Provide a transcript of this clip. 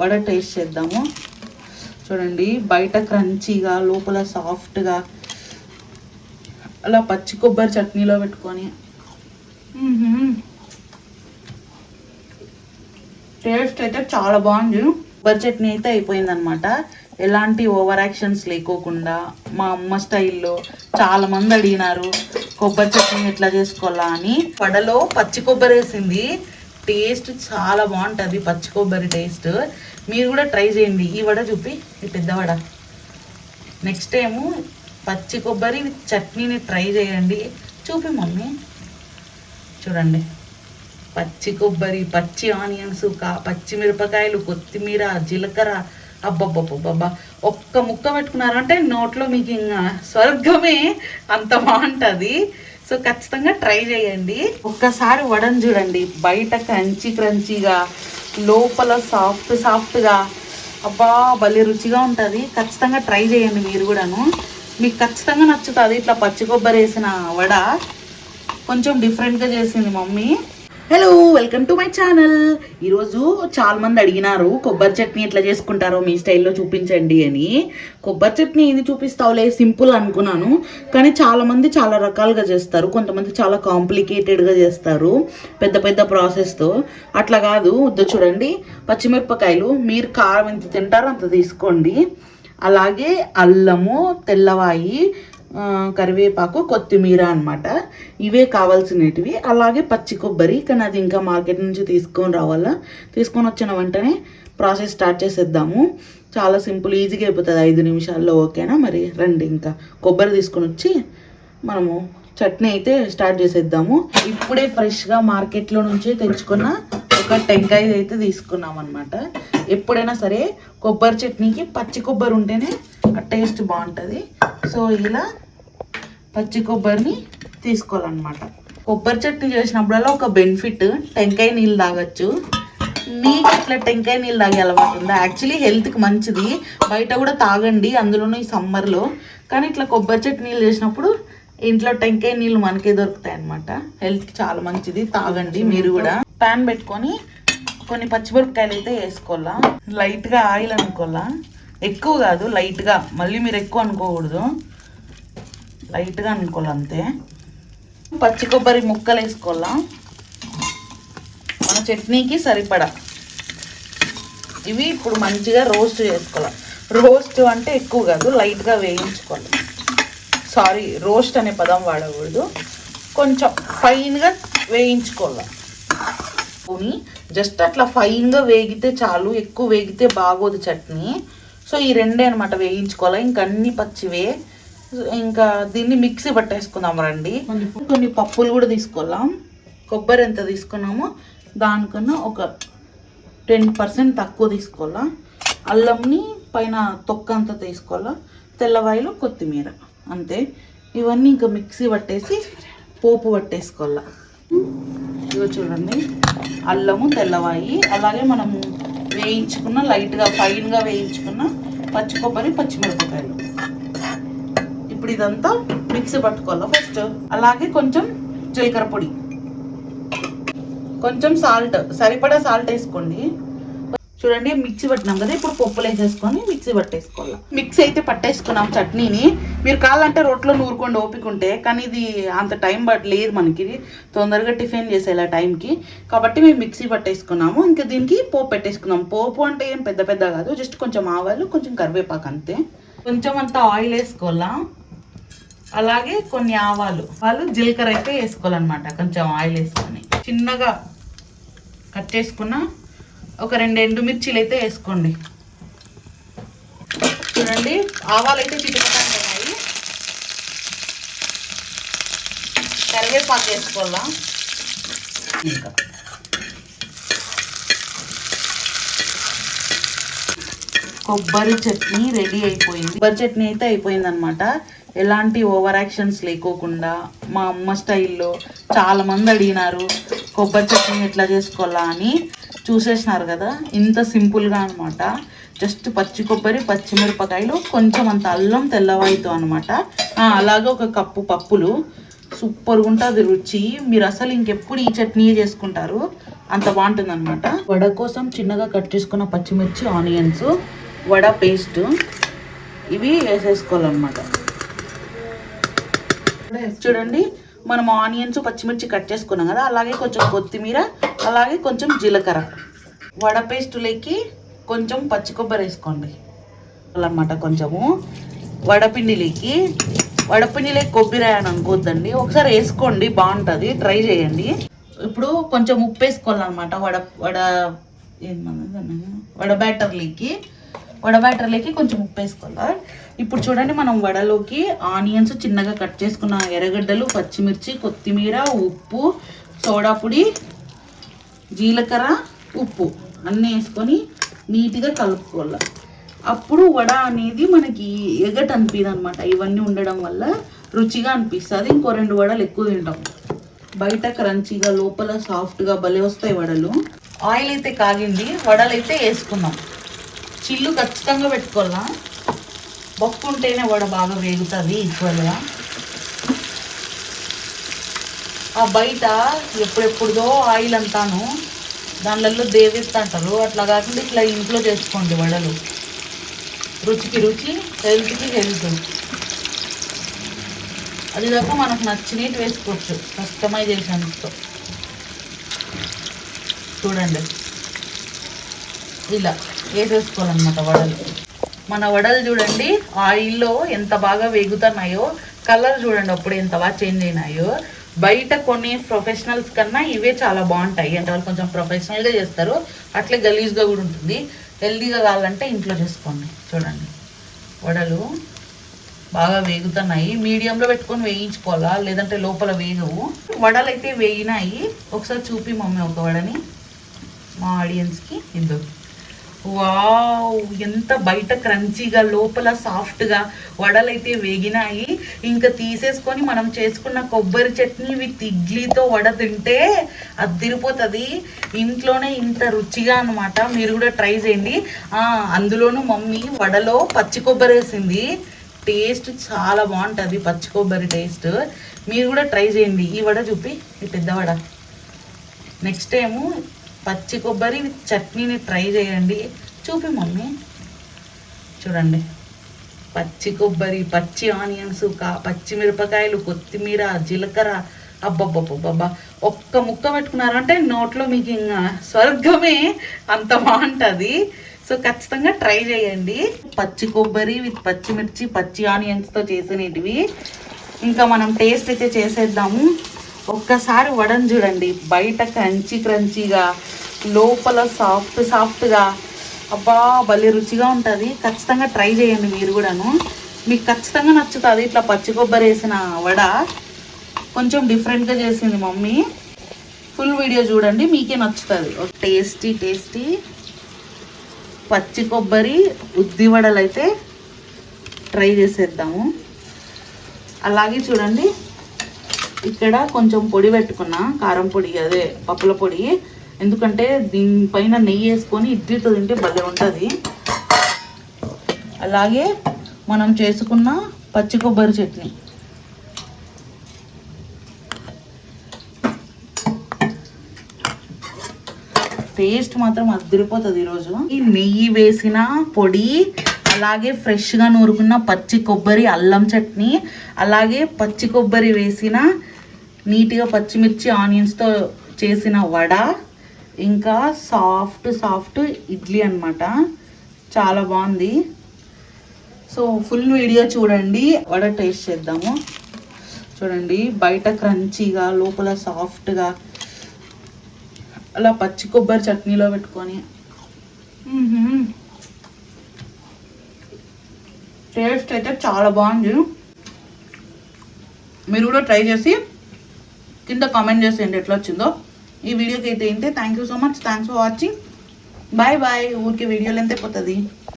Vada taste చేద్దాము. చూడండి బయట క్రంచీగా లోపల సాఫ్ట్గా అలా పచ్చి కొబ్బరి చట్నీలో పెట్టుకొని. టేస్ట్ అయితే చాలా బాగుంది. కొబ్బరి చట్నీ అయితే అయిపోయిందనమాట ఎలాంటి ఓవర్ యాక్షన్స్ లేకోకుండా మా అమ్మ స్టైల్లో చాలా మంది అడిగినారు కొబ్బరి చట్నీ ఎట్లా చేసుకోవాలా? అని. వడలో పచ్చి కొబ్బరి వేసింది. టేస్ట్ చాలా బాగుంటుంది పచ్చి కొబ్బరి టేస్ట్. మీరు కూడా ట్రై చేయండి. ఈ వడ చూపి ఈ పెద్ద వడ. నెక్స్ట్ ఏమో పచ్చి కొబ్బరి చట్నీని ట్రై చేయండి. చూపి మమ్మీ. చూడండి. పచ్చి కొబ్బరి పచ్చి ఆనియన్స్ కా పచ్చిమిరపకాయలు కొత్తిమీర జీలకర్ర. అబ్బబ్బబ్బబ్బబ్బా. ఒక్క ముక్క పెట్టుకున్నారంటే నోట్లో మీకు ఇంకా స్వర్గమే. అంత బాగుంటుంది. సో ఖచ్చితంగా ట్రై చేయండి. ఒక్కసారి వడని చూడండి. బయట క్రంచీ క్రంచీగా లోపల సాఫ్ట్ సాఫ్ట్గా అబ్బా భలే రుచిగా ఉంటుంది. ఖచ్చితంగా ట్రై చేయండి మీరు కూడాను. మీకు ఖచ్చితంగా నచ్చుతుంది. ఇట్లా పచ్చి కొబ్బరి వేసిన వడ. కొంచెం డిఫరెంట్గా చేసింది mummy. Hello welcome to my channel ఈరోజు చాలా మంది అడిగినారు కొబ్బరి చట్నీ ఎట్లా చేసుకుంటారో మీ స్టైల్లో చూపించండి అని. కొబ్బరి చట్నీ ఇది చూపిస్తావులే? సింపుల్ అనుకున్నాను కానీ చాలా మంది చాలా రకాలుగా చేస్తారు. కొంతమంది చాలా కాంప్లికేటెడ్గా చేస్తారు పెద్ద పెద్ద ప్రాసెస్తో అట్లా కాదు వద్దు చూడండి. పచ్చిమిరపకాయలు మీరు కారం ఎంత తింటారో అంత తీసుకోండి. అలాగే అల్లము తెల్లవాయి కరివేపాకు కొత్తిమీర అనమాట ఇవే కావాల్సినటివి. అలాగే పచ్చి కొబ్బరి కానీ అది ఇంకా మార్కెట్ నుంచి తీసుకొని రావాలా? తీసుకొని వచ్చిన వెంటనే ప్రాసెస్ స్టార్ట్ చేసేద్దాము. చాలా సింపుల్ ఈజీగా అయిపోతుంది. ఐదు నిమిషాల్లో ఓకేనా? మరి రండి ఇంకా. కొబ్బరి తీసుకొని వచ్చి మనము చట్నీ అయితే స్టార్ట్ చేసేద్దాము. ఇప్పుడే ఫ్రెష్గా మార్కెట్లో నుంచి తెచ్చుకున్న ఒక టెంకాయ అయితే తీసుకున్నాం అనమాట ఎప్పుడైనా సరే కొబ్బరి చట్నీకి పచ్చి కొబ్బరి ఉంటేనే ఆ టేస్ట్ బాగుంటుంది. సో ఇలా పచ్చి కొబ్బరిని తీసుకోవాలన్నమాట. కొబ్బరి చట్నీ చేసినప్పుడల్లా ఒక బెనిఫిట్ టెంకాయ నీళ్ళు తాగొచ్చు. మీకు ఇట్లా టెంకాయ నీళ్ళు తాగే అలవాటు ఉందా? యాక్చువల్లీ హెల్త్కి మంచిది. బయట కూడా తాగండి అందులోనూ ఈ సమ్మర్లో. కానీ ఇట్లా కొబ్బరి చట్నీ నీళ్ళు చేసినప్పుడు ఇంట్లో టెంకాయ నీళ్ళు మనకే దొరుకుతాయి అనమాట హెల్త్కి చాలా మంచిది. తాగండి మీరు కూడా. ప్యాన్ పెట్టుకొని కొన్ని పచ్చిమిరపకాయలు అయితే వేసుకోవాలా? లైట్గా ఆయిల్ అనుకోవాలా? ఎక్కువ కాదు లైట్గా. మళ్ళీ మీరు ఎక్కువ అనుకోకూడదు. లైట్గా అనుకోవాలి అంతే. పచ్చి కొబ్బరి ముక్కలు వేసుకోవాలా? మన చట్నీకి సరిపడా. ఇవి ఇప్పుడు మంచిగా రోస్ట్ చేసుకోవాలి. రోస్ట్ అంటే ఎక్కువ కాదు లైట్గా వేయించుకోవాలి. సారీ రోస్ట్ అనే పదం వాడకూడదు. కొంచెం ఫైన్గా వేయించుకోవాలి. పోనీ జస్ట్ అట్లా ఫైన్గా వేగితే చాలు ఎక్కువ వేగితే బాగోదు చట్నీ. సో ఈ రెండే అనమాట వేయించుకోవాలి. ఇంకా అన్ని పచ్చివే. ఇంకా దీన్ని మిక్సీ పట్టేసుకుందాం రండి. కొన్ని పప్పులు కూడా తీసుకోవాలా? కొబ్బరి ఎంత తీసుకున్నామో దానికన్నా ఒక టెన్ పర్సెంట్ తక్కువ తీసుకోవాలా? అల్లంని పైన తొక్క అంతా తీసుకోవాలా? తెల్లవాయలు కొత్తిమీర. అంతే. ఇవన్నీ ఇంకా మిక్సీ పట్టేసి పోపు పట్టేసుకోవాలా. ఇదిగో చూడండి. అల్లము తెల్లవాయి. అలాగే మనము వేయించుకున్న లైట్గా ఫైన్గా వేయించుకున్న పచ్చి కొబ్బరి పచ్చిమిరపకాయలు ఇప్పుడు ఇదంతా మిక్సీ పట్టుకోవాలి ఫస్ట్? అలాగే కొంచెం జీలకర్ర పొడి. కొంచెం సాల్ట్ సరిపడా సాల్ట్ వేసుకోండి. చూడండి మిక్సీ పట్టినాం కదా ఇప్పుడు పప్పులు వేసేసుకొని మిక్సీ పట్టేసుకోవాలి. మిక్సీ అయితే పట్టేసుకున్నాం చట్నీని. మీరు కావాలంటే రోట్లో నూరుకోండి ఓపిక ఉంటే కానీ ఇది అంత టైం పట్ లేదు మనకి తొందరగా టిఫిన్ చేసేలా టైంకి. కాబట్టి మేము మిక్సీ పట్టేసుకున్నాము. ఇంకా దీనికి పోపు పెట్టేసుకున్నాం. పోపు అంటే ఏం పెద్ద పెద్ద కాదు జస్ట్ కొంచెం ఆవాలు కొంచెం కరివేపాకు అంతే. కొంచెం అంత ఆయిల్ వేసుకోవాలా? అలాగే కొన్ని ఆవాలు. వాళ్ళు జీలకర్ర అయితే వేసుకోవాలన్నమాట కొంచెం ఆయిల్ వేసుకొని. చిన్నగా కట్ చేసుకున్న ఒక రెండు ఎండుమిర్చీలు అయితే వేసుకోండి. చూడండి ఆవాలు అయితే చిటుకుతాయి కరివేపాకు వేసుకోవాలా? ఇంకా. కొబ్బరి చట్నీ రెడీ అయిపోయింది. కొబ్బరి చట్నీ అయితే అయిపోయింది అనమాట ఎలాంటి ఓవర్ యాక్షన్స్ లేకోకుండా మా అమ్మ స్టైల్లో చాలా మంది అడిగినారు కొబ్బరి చట్నీ ఎట్లా చేసుకోవాలా? అని. చూసేసినారు కదా? ఇంత సింపుల్గా అనమాట జస్ట్ పచ్చి కొబ్బరి పచ్చిమిరపకాయలు కొంచెం అంత అల్లం తెల్లవాయితో అనమాట అలాగే ఒక కప్పు పప్పులు. సూపర్గా ఉంటుంది రుచి. మీరు అసలు ఇంకెప్పుడు ఈ చట్నీ చేసుకుంటారు? అంత బాగుంటుంది అనమాట వడ కోసం చిన్నగా కట్ చేసుకున్న పచ్చిమిర్చి ఆనియన్స్ వడ పేస్ట్ ఇవి వేసేసుకోవాలన్నమాట. చూడండి మనం ఆనియన్స్ పచ్చిమిర్చి కట్ చేసుకున్నాం కదా అలాగే కొంచెం కొత్తిమీర అలాగే కొంచెం జీలకర్ర. వడ పేస్టులోకి కొంచెం పచ్చి కొబ్బరి వేసుకోండి. అన్నమాట కొంచెము. వడపిండిలోకి వడపిండిలో కొబ్బరి అని అనుకోవద్దండి ఒకసారి వేసుకోండి బాగుంటుంది. ట్రై చేయండి. ఇప్పుడు కొంచెం ఉప్పు వేసుకోవాలన్నమాట. వడ వడ ఏమన్నా వడ బ్యాటర్లోకి వడ బ్యాటర్లోకి కొంచెం ఉప్పు వేసుకోవాలి? ఇప్పుడు చూడండి మనం వడలోకి ఆనియన్స్ చిన్నగా కట్ చేసుకున్న ఎర్రగడ్డలు పచ్చిమిర్చి కొత్తిమీర ఉప్పు సోడా పొడి జీలకర్ర ఉప్పు అన్నీ వేసుకొని నీట్గా కలుపుకోవాలి. అప్పుడు వడ అనేది మనకి ఎగట్ అనిపిది అనమాట ఇవన్నీ ఉండడం వల్ల రుచిగా అనిపిస్తుంది. ఇంకో రెండు వడలు ఎక్కువ తింటాం. బయట క్రంచీగా లోపల సాఫ్ట్గా భలే వస్తాయి వడలు. ఆయిల్ అయితే కాగింది వడలు అయితే వేసుకుందాం. చిల్లు ఖచ్చితంగా పెట్టుకోవాలా? బొక్కు ఉంటేనే వడ బాగా వేగుతుంది ఈక్వల్గా. ఆ బయట ఎప్పుడెప్పుడుదో ఆయిల్ అంతాను దానిలలో దేవిస్తుంటారు అట్లా కాకుండా ఇట్లా ఇంట్లో చేసుకోండి వడలు. రుచికి రుచి హెల్త్కి హెల్త్. అది కాక మనకు నచ్చినట్టు వేసుకోవచ్చు. కస్టమైజేషన్స్తో. చూడండి. ఇలా వేసేసుకోవాలన్నమాట వడలు. మన వడలు చూడండి ఆయిల్లో ఎంత బాగా వేగుతున్నాయో కలర్ చూడండి అప్పుడు ఎంత బాగా చేంజ్ అయినాయో. బయట కొన్ని ప్రొఫెషనల్స్ కన్నా ఇవే చాలా బాగుంటాయి. అంటే వాళ్ళు కొంచెం ప్రొఫెషనల్గా చేస్తారు. అట్లే గలీజ్గా కూడా ఉంటుంది. హెల్దీగా కావాలంటే ఇంట్లో చేసుకోండి. చూడండి. వడలు బాగా వేగుతున్నాయి. మీడియంలో పెట్టుకొని వేయించుకోవాలా? లేదంటే లోపల వేగవు వడలు అయితే వేగినాయి. ఒకసారి చూపి మమ్మీ ఒక వడని మా ఆడియన్స్కి ఇద్దరు వావ్ ఎంత బయట క్రంచీగా లోపల సాఫ్ట్గా వడలైతే వేగినాయి. ఇంకా తీసేసుకొని మనం చేసుకున్న కొబ్బరి చట్నీ విత్ ఇడ్లీతో వడ తింటే అదిరిపోతుంది ఇంట్లోనే ఇంత రుచిగా అనమాట మీరు కూడా ట్రై చేయండి. అందులోనూ మమ్మీ వడలో పచ్చి కొబ్బరి వేసింది. టేస్ట్ చాలా బాగుంటుంది పచ్చి కొబ్బరి టేస్ట్. మీరు కూడా ట్రై చేయండి. ఈ వడ చూపి ఈ పెద్ద వడ. నెక్స్ట్ ఏమో పచ్చి కొబ్బరి విత్ చట్నీని ట్రై చేయండి. చూపి మమ్మీ. చూడండి. పచ్చి కొబ్బరి పచ్చి ఆనియన్స్ కా పచ్చిమిరపకాయలు కొత్తిమీర జీలకర్ర. అబ్బబ్బబ్బబ్బబ్బా. ఒక్క ముక్క పెట్టుకున్నారంటే నోట్లో మీకు ఇంకా స్వర్గమే అంత బాగుంటుంది. సో ఖచ్చితంగా ట్రై చేయండి. పచ్చి కొబ్బరి విత్ పచ్చిమిర్చి పచ్చి ఆనియన్స్తో చేసినవి. ఇంకా మనం టేస్ట్ అయితే చేసేద్దాము. ఒక్కసారి వడని చూడండి. బయట క్రంచీ క్రంచీగా లోపల సాఫ్ట్ సాఫ్ట్గా. అబ్బా భలే రుచిగా ఉంటుంది. ఖచ్చితంగా ట్రై చేయండి మీరు కూడాను. మీకు ఖచ్చితంగా నచ్చుతుంది. ఇట్లా పచ్చి కొబ్బరి వేసిన వడ. కొంచెం డిఫరెంట్గా చేసింది మమ్మీ. ఫుల్ వీడియో చూడండి. మీకే నచ్చుతుంది. టేస్టీ టేస్టీ పచ్చి కొబ్బరి ఉద్ది వడలు అయితే ట్రై చేసేద్దాము. అలాగే చూడండి. ఇక్కడ కొంచెం పొడి పెట్టుకున్నా కారం పొడి అదే పప్పుల పొడి. ఎందుకంటే దీనిపైన నెయ్యి వేసుకొని ఇడ్లీతో తింటే భలే ఉంటుంది. అలాగే మనం చేసుకున్న పచ్చి కొబ్బరి చట్నీ. టేస్ట్ మాత్రం అదిరిపోతుంది ఈరోజు. ఈ నెయ్యి వేసిన పొడి అలాగే ఫ్రెష్గా నూరుకున్న పచ్చి కొబ్బరి అల్లం చట్నీ అలాగే పచ్చి కొబ్బరి వేసిన నీట్గా పచ్చిమిర్చి ఆనియన్స్తో చేసిన వడ ఇంకా సాఫ్ట్ సాఫ్ట్ ఇడ్లీ అన్నమాట. చాలా బాగుంది. సో ఫుల్ వీడియో చూడండి. వడ టేస్ట్ చేద్దాము. చూడండి బయట క్రంచీగా లోపల సాఫ్ట్గా అలా పచ్చి కొబ్బరి చట్నీలో పెట్టుకొని. టేస్ట్ అయితే చాలా బాగుంది. మీరు కూడా ట్రై చేసి కింద కామెంట్ చేసేయండి ఎట్లా వచ్చిందో. ఈ వీడియోకి అయితే ఏంటి thank you so much thanks for watching bye bye ఊరికి వీడియోలు ఎంత పోతుంది.